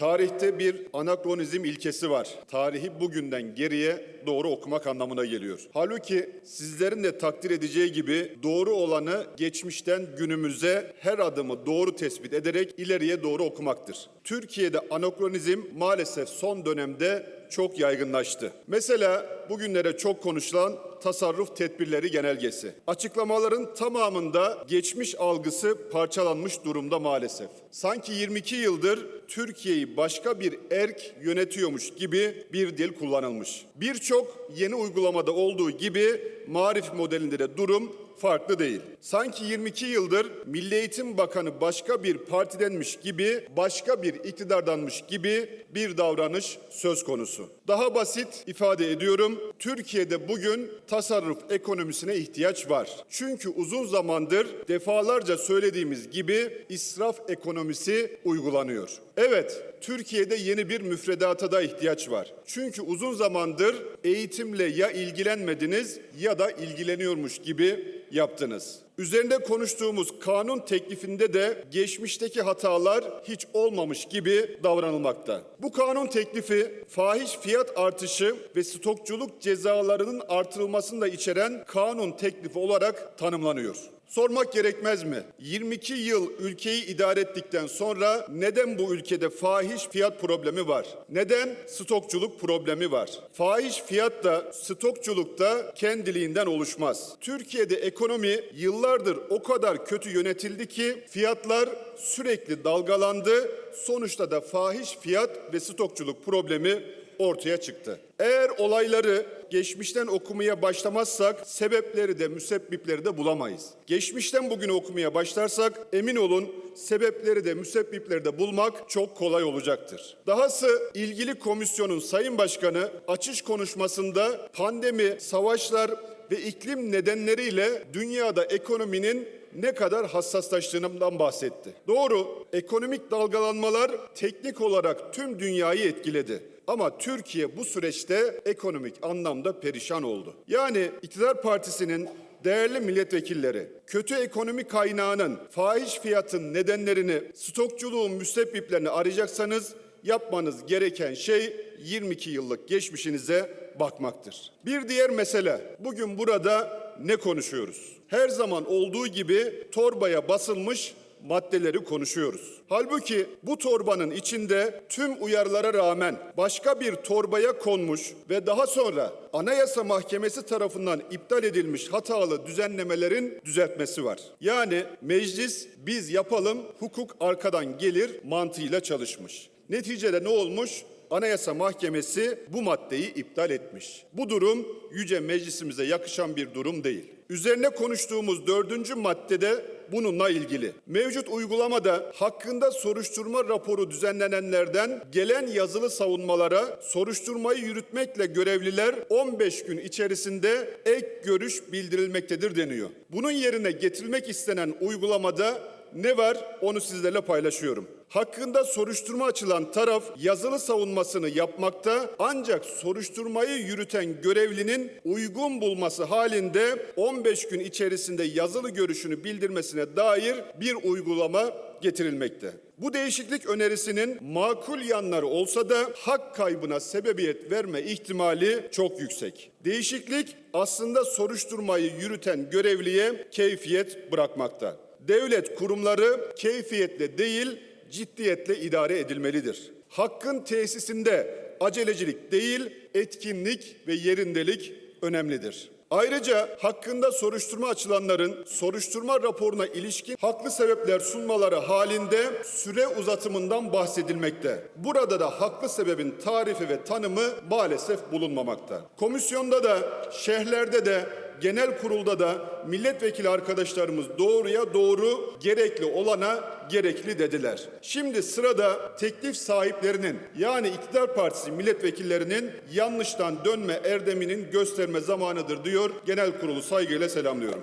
Tarihte bir anakronizm ilkesi var. Tarihi bugünden geriye doğru okumak anlamına geliyor. Halbuki sizlerin de takdir edeceği gibi doğru olanı geçmişten günümüze her adımı doğru tespit ederek ileriye doğru okumaktır. Türkiye'de anakronizm maalesef son dönemde çok yaygınlaştı. Mesela bugünlere çok konuşulan tasarruf tedbirleri genelgesi. Açıklamaların tamamında geçmiş algısı parçalanmış durumda maalesef. Sanki 22 yıldır Türkiye'yi başka bir erk yönetiyormuş gibi bir dil kullanılmış. Birçok yeni uygulamada olduğu gibi marif modelinde de durum farklı değil. Sanki 22 yıldır Milli Eğitim Bakanı başka bir partidenmiş gibi, başka bir iktidardanmış gibi bir davranış söz konusu. Daha basit ifade ediyorum. Türkiye'de bugün tasarruf ekonomisine ihtiyaç var. Çünkü uzun zamandır defalarca söylediğimiz gibi israf ekonomisi uygulanıyor. Evet, Türkiye'de yeni bir müfredata da ihtiyaç var. Çünkü uzun zamandır eğitimle ya ilgilenmediniz ya da ilgileniyormuş gibi yaptınız. Üzerinde konuştuğumuz kanun teklifinde de geçmişteki hatalar hiç olmamış gibi davranılmakta. Bu kanun teklifi fahiş fiyat artışı ve stokçuluk cezalarının artırılmasını da içeren kanun teklifi olarak tanımlanıyor. Sormak gerekmez mi? 22 yıl ülkeyi idare ettikten sonra neden bu ülkede fahiş fiyat problemi var? Neden stokçuluk problemi var? Fahiş fiyat da stokçuluk da kendiliğinden oluşmaz. Türkiye'de ekonomi yıllardır o kadar kötü yönetildi ki fiyatlar sürekli dalgalandı. Sonuçta da fahiş fiyat ve stokçuluk problemi ortaya çıktı. Eğer olayları geçmişten okumaya başlamazsak sebepleri de müsebbipleri de bulamayız. Geçmişten bugün okumaya başlarsak emin olun sebepleri de müsebbipleri de bulmak çok kolay olacaktır. Dahası ilgili komisyonun sayın başkanı açış konuşmasında pandemi, savaşlar ve iklim nedenleriyle dünyada ekonominin ne kadar hassaslaştığından bahsetti. Doğru, ekonomik dalgalanmalar teknik olarak tüm dünyayı etkiledi. Ama Türkiye bu süreçte ekonomik anlamda perişan oldu. Yani iktidar partisinin değerli milletvekilleri kötü ekonomi kaynağının fahiş fiyatın nedenlerini stokçuluğun müsebbiplerini arayacaksanız yapmanız gereken şey 22 yıllık geçmişinize bakmaktır. Bir diğer mesele bugün burada ne konuşuyoruz? Her zaman olduğu gibi torbaya basılmış maddeleri konuşuyoruz. Halbuki bu torbanın içinde tüm uyarılara rağmen başka bir torbaya konmuş ve daha sonra Anayasa Mahkemesi tarafından iptal edilmiş hatalı düzenlemelerin düzeltmesi var. Yani meclis biz yapalım, hukuk arkadan gelir mantığıyla çalışmış. Neticede ne olmuş? Anayasa Mahkemesi bu maddeyi iptal etmiş. Bu durum yüce meclisimize yakışan bir durum değil. Üzerine konuştuğumuz dördüncü maddede bununla ilgili. Mevcut uygulamada hakkında soruşturma raporu düzenlenenlerden gelen yazılı savunmalara soruşturmayı yürütmekle görevliler 15 gün içerisinde ek görüş bildirilmektedir deniyor. Bunun yerine getirilmek istenen uygulamada ne var onu sizlerle paylaşıyorum. Hakkında soruşturma açılan taraf yazılı savunmasını yapmakta ancak soruşturmayı yürüten görevlinin uygun bulması halinde 15 gün içerisinde yazılı görüşünü bildirmesine dair bir uygulama getirilmekte. Bu değişiklik önerisinin makul yanları olsa da hak kaybına sebebiyet verme ihtimali çok yüksek. Değişiklik aslında soruşturmayı yürüten görevliye keyfiyet bırakmakta devlet kurumları keyfiyetle değil ciddiyetle idare edilmelidir. Hakkın tesisinde acelecilik değil etkinlik ve yerindelik önemlidir. Ayrıca hakkında soruşturma açılanların soruşturma raporuna ilişkin haklı sebepler sunmaları halinde süre uzatımından bahsedilmekte. Burada da haklı sebebin tarifi ve tanımı maalesef bulunmamakta. Komisyonda da şehirlerde de genel kurulda da milletvekili arkadaşlarımız doğruya doğru gerekli olana gerekli dediler. Şimdi sırada teklif sahiplerinin yani iktidar partisi milletvekillerinin yanlıştan dönme erdeminin gösterme zamanıdır diyor. Genel kurulu saygıyla selamlıyorum.